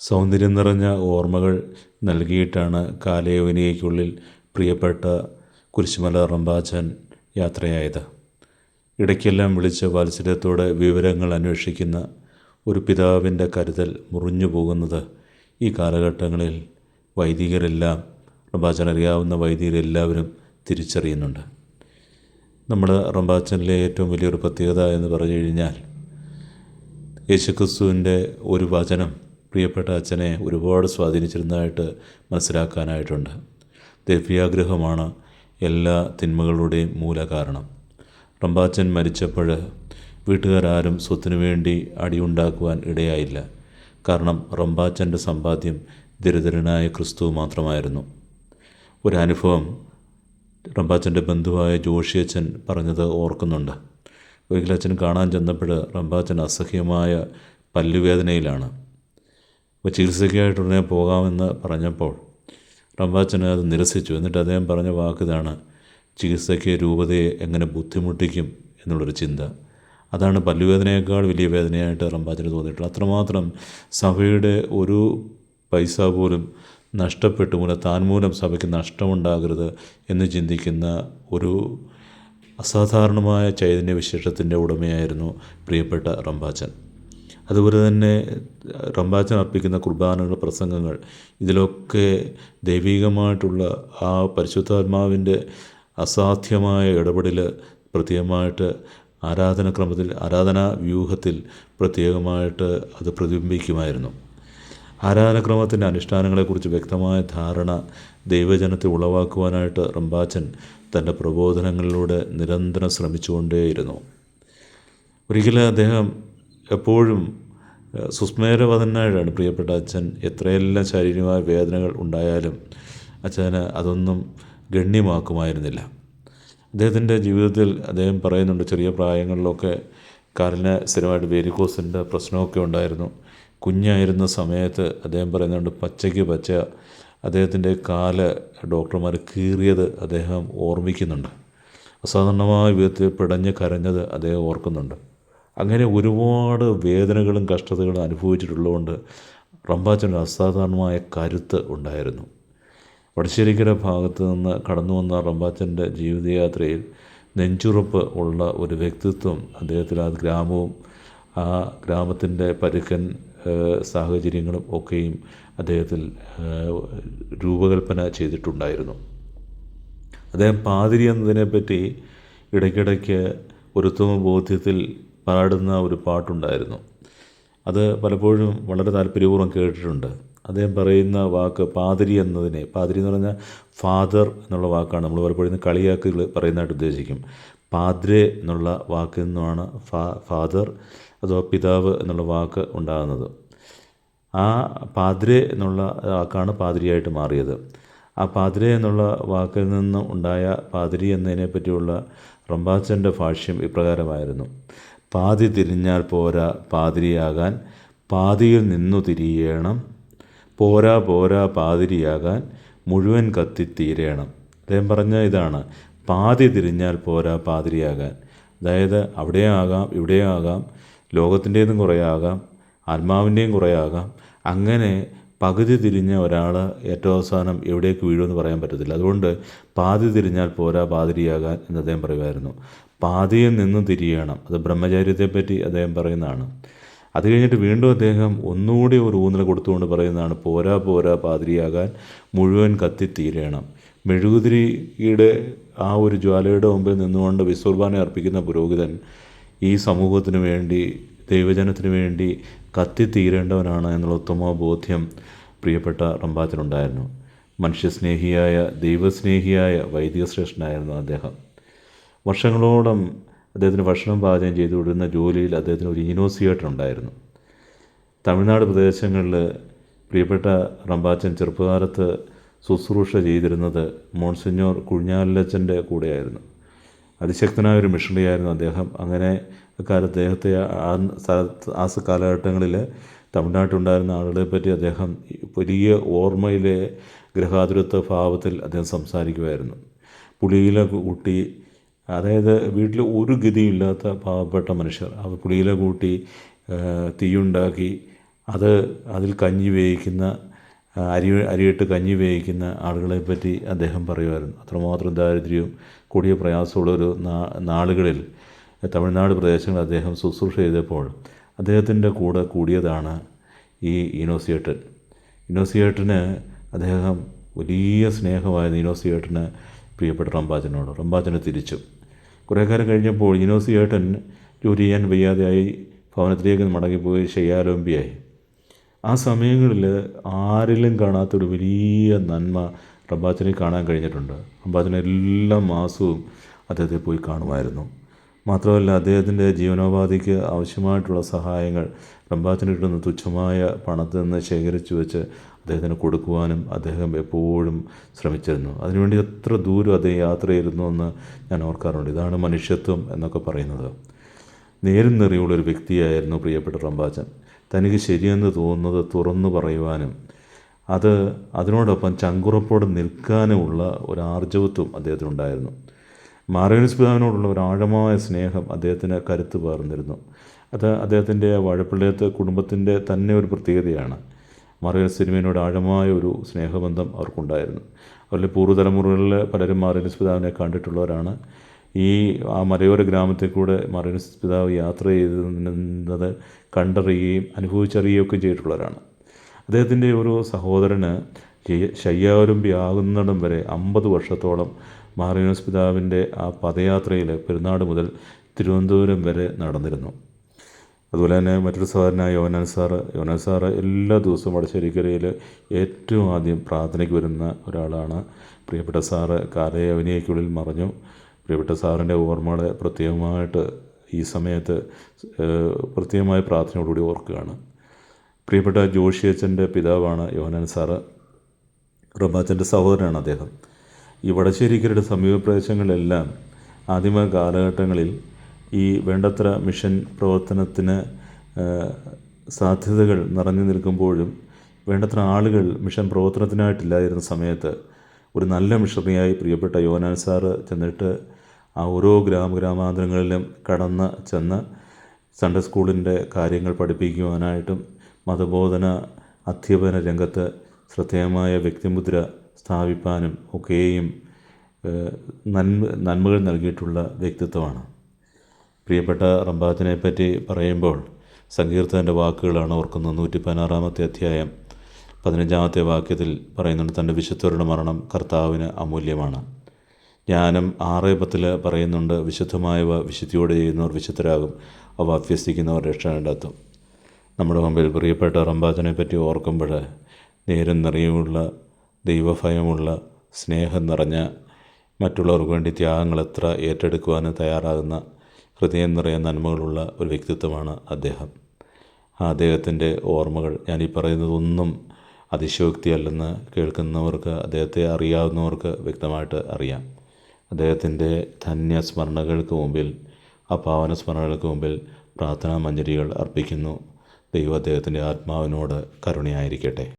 സൗന്ദര്യം നിറഞ്ഞ ഓർമ്മകൾ നൽകിയിട്ടാണ് കാലയവനികയ്ക്കുള്ളിൽ പ്രിയപ്പെട്ട കുരിശുമല റമ്പാച്ചൻ യാത്രയായത്. ഇടയ്ക്കെല്ലാം വിളിച്ച് വാത്സല്യത്തോടെ വിവരങ്ങൾ അന്വേഷിക്കുന്ന ഒരു പിതാവിന്റെ കരുതൽ മുറിഞ്ഞു പോകുന്നത് ഈ കാലഘട്ടങ്ങളിൽ വൈദികരെല്ലാം റംബാച്ചൻ അറിയാവുന്ന വൈദികരെല്ലാവരും തിരിച്ചറിയുന്നുണ്ട്. നമ്മൾ റംബാച്ചനിലെ ഏറ്റവും വലിയൊരു പ്രത്യേകത എന്ന് പറഞ്ഞു കഴിഞ്ഞാൽ യേശുക്രിസ്തുവിന്റെ ഒരു വചനം പ്രിയപ്പെട്ട അച്ഛനെ ഒരുപാട് സ്വാധീനിച്ചിരുന്നതായിട്ട് മനസ്സിലാക്കാനായിട്ടുണ്ട്. ദിവ്യാഗ്രഹമാണ് എല്ലാ തിന്മകളുടെയും മൂലകാരണം. റമ്പാച്ചൻ മരിച്ചപ്പോൾ വീട്ടുകാരും സ്വത്തിനു വേണ്ടി അടിയുണ്ടാക്കുവാൻ ഇടയായില്ല. കാരണം റമ്പാച്ചന്റെ സമ്പാദ്യം ദരിദ്രനായ ക്രിസ്തു മാത്രമായിരുന്നു. ഒരനുഭവം റമ്പാച്ചന്റെ ബന്ധുവായ ജോഷിയച്ഛൻ പറഞ്ഞത് ഓർക്കുന്നുണ്ട്. ഒരിക്കലച്ഛൻ കാണാൻ ചെന്നപ്പോൾ റമ്പാച്ചൻ അസഹ്യമായ പല്ലുവേദനയിലാണ്. ചികിത്സയ്ക്കായിട്ട് ഉടനെ പോകാമെന്ന് പറഞ്ഞപ്പോൾ റംബാച്ചനെ അത് നിരസിച്ചു. എന്നിട്ട് അദ്ദേഹം പറഞ്ഞ വാക്കിതാണ് ചികിത്സയ്ക്ക് രൂപതയെ എങ്ങനെ ബുദ്ധിമുട്ടിക്കും എന്നുള്ളൊരു ചിന്ത. അതാണ് പല്ലുവേദനയേക്കാൾ വലിയ വേദനയായിട്ട് റംബാച്ചന് തോന്നിയിട്ടുള്ളത്. അത്രമാത്രം സഭയുടെ ഒരു പൈസ പോലും നഷ്ടപ്പെട്ടു മൂലം താൻ മൂലം സഭയ്ക്ക് നഷ്ടമുണ്ടാകരുത് എന്ന് ചിന്തിക്കുന്ന ഒരു അസാധാരണമായ ചൈതന്യ വിശേഷത്തിന്റെ ഉടമയായിരുന്നു പ്രിയപ്പെട്ട റമ്പാച്ചൻ. അതുപോലെ തന്നെ റംബാച്ചൻ അർപ്പിക്കുന്ന കുർബാനയുടെ പ്രസംഗങ്ങൾ ഇതിലൊക്കെ ദൈവികമായിട്ടുള്ള ആ പരിശുദ്ധാത്മാവിന്റെ അസാധ്യമായ ഇടപെടൽ പ്രത്യേകമായിട്ട് ആരാധനക്രമത്തിൽ ആരാധനാ വ്യൂഹത്തിൽ പ്രത്യേകമായിട്ട് അത് പ്രതിബിംബിക്കുമായിരുന്നു. ആരാധനക്രമത്തിന്റെ അനുഷ്ഠാനങ്ങളെക്കുറിച്ച് വ്യക്തമായ ധാരണ ദൈവജനത്തെ ഉളവാക്കുവാനായിട്ട് റംബാച്ചൻ തന്റെ പ്രബോധനങ്ങളിലൂടെ നിരന്തരം ശ്രമിച്ചുകൊണ്ടേയിരുന്നു. ഒരിക്കലും അദ്ദേഹം എപ്പോഴും സുസ്മേരവതനായിട്ടാണ് പ്രിയപ്പെട്ട അച്ഛൻ എത്രയെല്ലാം ശാരീരികമായ വേദനകൾ ഉണ്ടായാലും അച്ഛന് അതൊന്നും ഗണ്യമാക്കുമായിരുന്നില്ല. അദ്ദേഹത്തിന്റെ ജീവിതത്തിൽ അദ്ദേഹം പറയുന്നുണ്ട് ചെറിയ പ്രായങ്ങളിലൊക്കെ കാലിന് സ്ഥിരമായിട്ട് വേരിക്കോസിന്റെ പ്രശ്നമൊക്കെ ഉണ്ടായിരുന്നു. കുഞ്ഞായിരുന്ന സമയത്ത് അദ്ദേഹം പറയുന്നുണ്ട് പച്ചയ്ക്ക് പച്ച അദ്ദേഹത്തിന്റെ കാൽ ഡോക്ടർമാർ കീറിയത് അദ്ദേഹം ഓർമ്മിക്കുന്നുണ്ട്. അസാധാരണമായ വിധത്തിൽ പിടഞ്ഞ് കരഞ്ഞത് അദ്ദേഹം ഓർക്കുന്നുണ്ട്. അങ്ങനെ ഒരുപാട് വേദനകളും കഷ്ടതകളും അനുഭവിച്ചിട്ടുള്ളതുകൊണ്ട് റമ്പാച്ചന് അസാധാരണമായ കരുത്ത് ഉണ്ടായിരുന്നു. വടശ്ശേരിക്കര ഭാഗത്ത് നിന്ന് കടന്നു വന്ന റമ്പാച്ചന്റെ ജീവിതയാത്രയിൽ നെഞ്ചുറപ്പ് ഉള്ള ഒരു വ്യക്തിത്വം അദ്ദേഹത്തിൽ ആ ഗ്രാമവും ആ ഗ്രാമത്തിന്റെ പരുക്കൻ സാഹചര്യങ്ങളും ഒക്കെയും അദ്ദേഹത്തിൽ രൂപകൽപ്പന ചെയ്തിട്ടുണ്ടായിരുന്നു. അദ്ദേഹം പാതിരി എന്നതിനെപ്പറ്റി ഇടയ്ക്കിടയ്ക്ക് ഒരു ഉത്തമ ബോധ്യത്തിൽ പാടുന്ന ഒരു പാട്ടുണ്ടായിരുന്നു. അത് പലപ്പോഴും വളരെ താല്പര്യപൂർവം കേട്ടിട്ടുണ്ട്. അദ്ദേഹം പറയുന്ന വാക്ക് പാതിരി എന്നതിനെ പാതിരി എന്ന് പറഞ്ഞാൽ ഫാദർ എന്നുള്ള വാക്കാണ് നമ്മൾ പലപ്പോഴും കളിയാക്കുകൾ പറയുന്നതായിട്ട് ഉദ്ദേശിക്കും. പാദ്രെ എന്നുള്ള വാക്കിൽ നിന്നുമാണ് ഫാ ഫാദർ അഥവാ പിതാവ് എന്നുള്ള വാക്ക് ഉണ്ടാകുന്നത്. ആ പാദ്രെ എന്നുള്ള വാക്കാണ് പാതിരിയായിട്ട് മാറിയത്. ആ പാതിരെ എന്നുള്ള വാക്കിൽ നിന്നും ഉണ്ടായ പാതിരി എന്നതിനെ പറ്റിയുള്ള റംബാച്ചന്റെ ഭാഷ്യം ഇപ്രകാരമായിരുന്നു. പാതി തിരിഞ്ഞാൽ പോരാ പാതിരിയാകാൻ പാതിയിൽ നിന്നു തിരിയണം. പോരാ പോരാ പാതിരിയാകാൻ മുഴുവൻ കത്തിത്തീരേണം അദ്ദേഹം പറഞ്ഞ ഇതാണ് പാതി തിരിഞ്ഞാൽ പോരാ പാതിരിയാകാൻ. അതായത് അവിടെയും ആകാം ഇവിടെയും ആകാം ലോകത്തിന്റേതും കുറേ ആകാം ആത്മാവിന്റെയും കുറേ ആകാം അങ്ങനെ പകുതി തിരിഞ്ഞ ഒരാൾ ഏറ്റവും അവസാനം എവിടേക്ക് വീഴുമെന്ന് പറയാൻ പറ്റത്തില്ല. അതുകൊണ്ട് പാതി തിരിഞ്ഞാൽ പോരാ പാതിരിയാകാൻ എന്ന് അദ്ദേഹം പറയുമായിരുന്നു. പാതിയിൽ നിന്ന് തിരിയണം. അത് ബ്രഹ്മചാര്യത്തെപ്പറ്റി അദ്ദേഹം പറയുന്നതാണ്. അത് കഴിഞ്ഞിട്ട് വീണ്ടും അദ്ദേഹം ഒന്നുകൂടി ഒരു ഊന്നൽ കൊടുത്തുകൊണ്ട് പറയുന്നതാണ് പോരാ പോരാ പാതിരിയാകാൻ മുഴുവൻ കത്തിത്തീരണം മെഴുകുതിരിയുടെ ആ ഒരു ജ്വാലയുടെ മുമ്പിൽ നിന്നുകൊണ്ട് വിസ്വർബാനെ അർപ്പിക്കുന്ന പുരോഹിതൻ ഈ സമൂഹത്തിന് വേണ്ടി ദൈവജനത്തിന് വേണ്ടി കത്തിത്തീരേണ്ടവനാണ് എന്നുള്ള ഉത്തമ ബോധ്യം പ്രിയപ്പെട്ട റമ്പാത്തിനുണ്ടായിരുന്നു മനുഷ്യസ്നേഹിയായ ദൈവസ്നേഹിയായ വൈദികശ്രേഷ്ഠനായിരുന്നു അദ്ദേഹം. വർഷങ്ങളോളം അദ്ദേഹത്തിന് ഭക്ഷണം പാചകം ചെയ്തു കൊടുക്കുന്ന ജോലിയിൽ അദ്ദേഹത്തിന് ഒരു ഇനോസിയേറ്റർ ഉണ്ടായിരുന്നു. തമിഴ്നാട് പ്രദേശങ്ങളിൽ പ്രിയപ്പെട്ട റമ്പാച്ചൻ ചെറുപ്പകാലത്ത് ശുശ്രൂഷ ചെയ്തിരുന്നത് മോൺസിഞ്ഞോർ കുഴിഞ്ഞാലച്ചന്റെ കൂടെയായിരുന്നു. അതിശക്തനായ ഒരു മിഷണറിയായിരുന്നു അദ്ദേഹം. അങ്ങനെ കാലത്ത് അദ്ദേഹത്തെ ആ സ്ഥലത്ത് ആ കാലഘട്ടങ്ങളിൽ തമിഴ്നാട്ടിലുണ്ടായിരുന്ന ആളുകളെ പറ്റി അദ്ദേഹം വലിയ ഓർമ്മയിലെ ഗ്രഹാതുരത്വ ഭാവത്തിൽ അദ്ദേഹം സംസാരിക്കുമായിരുന്നു. പുളിയിലെ കൂട്ടി അതായത് വീട്ടിൽ ഒരു ഗതിയില്ലാത്ത പാവപ്പെട്ട മനുഷ്യർ അവർ പുളിയില കൂട്ടി തീയുണ്ടാക്കി അത് അതിൽ കഞ്ഞി വേവിക്കുന്ന അരി അരിയിട്ട് കഞ്ഞി വേവിക്കുന്ന ആളുകളെ പറ്റി അദ്ദേഹം പറയുമായിരുന്നു. അത്രമാത്രം ദാരിദ്ര്യവും കൂടിയ പ്രയാസമുള്ളൊരു നാളുകളിൽ തമിഴ്നാട് പ്രദേശങ്ങളിൽ അദ്ദേഹം ശുശ്രൂഷ ചെയ്തപ്പോൾ അദ്ദേഹത്തിന്റെ കൂടെ കൂടിയതാണ് ഈ ഇനോസിയേട്ടൻ ഇനോസിയേട്ടന് അദ്ദേഹം വലിയ സ്നേഹമായിരുന്നു. ഇനോസിയേട്ടന് പ്രിയപ്പെട്ട റംബാച്ചനോട്. റമ്പാച്ചനെ തിരിച്ചു. കുറേ കാലം കഴിഞ്ഞപ്പോൾ ഇനോസിയേട്ടൻ ജോലി ചെയ്യാൻ വയ്യാതെയായി ഭവനത്തിലേക്ക് മടങ്ങിപ്പോയി ശയ്യാലോമ്പിയായി ആ സമയങ്ങളിൽ ആരിലും കാണാത്തൊരു വലിയ നന്മ റബ്ബാച്ചനെ കാണാൻ കഴിഞ്ഞിട്ടുണ്ട്. റബ്ബാച്ചനെ എല്ലാ മാസവും അദ്ദേഹത്തെ പോയി കാണുമായിരുന്നു. മാത്രമല്ല അദ്ദേഹത്തിന്റെ ജീവനോപാധിക്ക് ആവശ്യമായിട്ടുള്ള സഹായങ്ങൾ റംബാച്ചന് കിട്ടുന്ന തുച്ഛമായ പണത്തിൽ നിന്ന് ശേഖരിച്ചു വെച്ച് അദ്ദേഹത്തിന് കൊടുക്കുവാനും അദ്ദേഹം എപ്പോഴും ശ്രമിച്ചിരുന്നു. അതിനുവേണ്ടി എത്ര ദൂരം അദ്ദേഹം യാത്ര ചെയ്തിരുന്നു എന്ന് ഞാൻ ഓർക്കാറുണ്ട്. ഇതാണ് മനുഷ്യത്വം എന്നൊക്കെ പറയുന്നത്. നേരും നിറയുള്ളൊരു വ്യക്തിയായിരുന്നു പ്രിയപ്പെട്ട റംബാച്ചൻ. തനിക്ക് ശരിയെന്ന് തോന്നുന്നത് തുറന്നു പറയുവാനും അത് അതിനോടൊപ്പം ചങ്കുറപ്പോടെ നിൽക്കാനുമുള്ള ഒരു ആർജവത്വം അദ്ദേഹത്തിനുണ്ടായിരുന്നു. മാർഗനസ് പിതാവിനോടുള്ള ഒരു ആഴമായ സ്നേഹം അദ്ദേഹത്തിന് കരുത്ത് പകർന്നിരുന്നു. അത് അദ്ദേഹത്തിന്റെ വാഴപ്പള്ളിയത്ത് കുടുംബത്തിന്റെ തന്നെ ഒരു പ്രത്യേകതയാണ്. മാർഗനസ് സിനിമയോട് ആഴമായ ഒരു സ്നേഹബന്ധം അവർക്കുണ്ടായിരുന്നു. അവരുടെ പൂർവതലമുറകളിൽ പലരും മാറിയനിസ് പിതാവിനെ കണ്ടിട്ടുള്ളവരാണ്. ഈ ആ മലയോര ഗ്രാമത്തിൽ കൂടെ മാർഗനസ് പിതാവ് യാത്ര ചെയ്തിരുന്നത് കണ്ടറിയുകയും അനുഭവിച്ചറിയുകയൊക്കെ ചെയ്തിട്ടുള്ളവരാണ്. അദ്ദേഹത്തിന്റെ ഒരു സഹോദരന് ശയ്യാവലംബിയാകുന്നിടം വരെ അമ്പത് വർഷത്തോളം മാറിയോസ് പിതാവിന്റെ ആ പദയാത്രയിൽ പെരുന്നാട് മുതൽ തിരുവനന്തപുരം വരെ നടന്നിരുന്നു. അതുപോലെ തന്നെ മറ്റൊരു സഹോദരനായ യോനാൻ സാറ് യോനാൻ സാറ് എല്ലാ ദിവസവും വടശ്ശേരിക്കരയിൽ ഏറ്റവും ആദ്യം പ്രാർത്ഥനയ്ക്ക് വരുന്ന ഒരാളാണ്. പ്രിയപ്പെട്ട സാറ് കാലയവനിയയ്ക്കുള്ളിൽ മറഞ്ഞു. പ്രിയപ്പെട്ട സാറിന്റെ ഓർമ്മകളെ പ്രത്യേകമായിട്ട് ഈ സമയത്ത് പ്രത്യേകമായ പ്രാർത്ഥനയോടുകൂടി ഓർക്കുകയാണ്. പ്രിയപ്പെട്ട ജോഷി ജോഷിയച്ചന്റെ പിതാവാണ് യോനാൻ സാറ്. റബാച്ചന്റെ സഹോദരനാണ് അദ്ദേഹം. ഈ വടശ്ശേരിക്കരുടെ സമീപ പ്രദേശങ്ങളിലെല്ലാം ആദിമ കാലഘട്ടങ്ങളിൽ ഈ വേണ്ടത്ര മിഷൻ പ്രവർത്തനത്തിന് സാധ്യതകൾ നിറഞ്ഞു നിൽക്കുമ്പോഴും വേണ്ടത്ര ആളുകൾ മിഷൻ പ്രവർത്തനത്തിനായിട്ടില്ലായിരുന്ന സമയത്ത് ഒരു നല്ല മിഷണറിയായി പ്രിയപ്പെട്ട യോനാൻ സാറ് ചെന്നിട്ട് ആ ഓരോ ഗ്രാമ ഗ്രാമാന്തരങ്ങളിലും കടന്ന് ചെന്ന് സൺഡേ സ്കൂളിന്റെ കാര്യങ്ങൾ പഠിപ്പിക്കുവാനായിട്ടും മതബോധന അധ്യാപന രംഗത്ത് ശ്രദ്ധേയമായ വ്യക്തിമുദ്ര സ്ഥാപിപ്പാനും ഒക്കെയും നന്മ നന്മകൾ നൽകിയിട്ടുള്ള വ്യക്തിത്വമാണ്. പ്രിയപ്പെട്ട റംബാത്തിനെ പറ്റി പറയുമ്പോൾ സങ്കീർത്തന്റെ വാക്കുകളാണ് ഓർക്കുന്നത്. നൂറ്റി പതിനാറാമത്തെ അധ്യായം പതിനഞ്ചാമത്തെ വാക്യത്തിൽ പറയുന്നുണ്ട് തന്റെ വിശുദ്ധരുടെ മരണം കർത്താവിന് അമൂല്യമാണ്. ജ്ഞാനം ആറ് പത്തിൽ പറയുന്നുണ്ട് വിശുദ്ധമായവ വിശുദ്ധിയോടെ ചെയ്യുന്നവർ വിശുദ്ധരാകും അവ അഭ്യസിക്കുന്നവർ രക്ഷ നമ്മുടെ മുമ്പിൽ പ്രിയപ്പെട്ട റംബാജനെ പറ്റി ഓർക്കുമ്പോൾ നേരം നിറയുമുള്ള ദൈവഭയമുള്ള സ്നേഹം നിറഞ്ഞ മറ്റുള്ളവർക്ക് വേണ്ടി ത്യാഗങ്ങൾ എത്ര ഏറ്റെടുക്കുവാനും തയ്യാറാകുന്ന ഹൃദയം നിറയെ നന്മകളുള്ള ഒരു വ്യക്തിത്വമാണ് അദ്ദേഹം. ആ അദ്ദേഹത്തിന്റെ ഓർമ്മകൾ ഞാൻ ഈ പറയുന്നതൊന്നും അതിശയോക്തിയല്ലെന്ന് കേൾക്കുന്നവർക്ക് അദ്ദേഹത്തെ അറിയാവുന്നവർക്ക് വ്യക്തമായിട്ട് അറിയാം. അദ്ദേഹത്തിന്റെ ധന്യ സ്മരണകൾക്ക് മുമ്പിൽ ആ പാവന സ്മരണകൾക്ക് മുമ്പിൽ പ്രാർത്ഥനാ മഞ്ജരികൾ അർപ്പിക്കുന്നു. ദൈവം അദ്ദേഹത്തിന്റെ ആത്മാവിനോട് കരുണയായിരിക്കട്ടെ.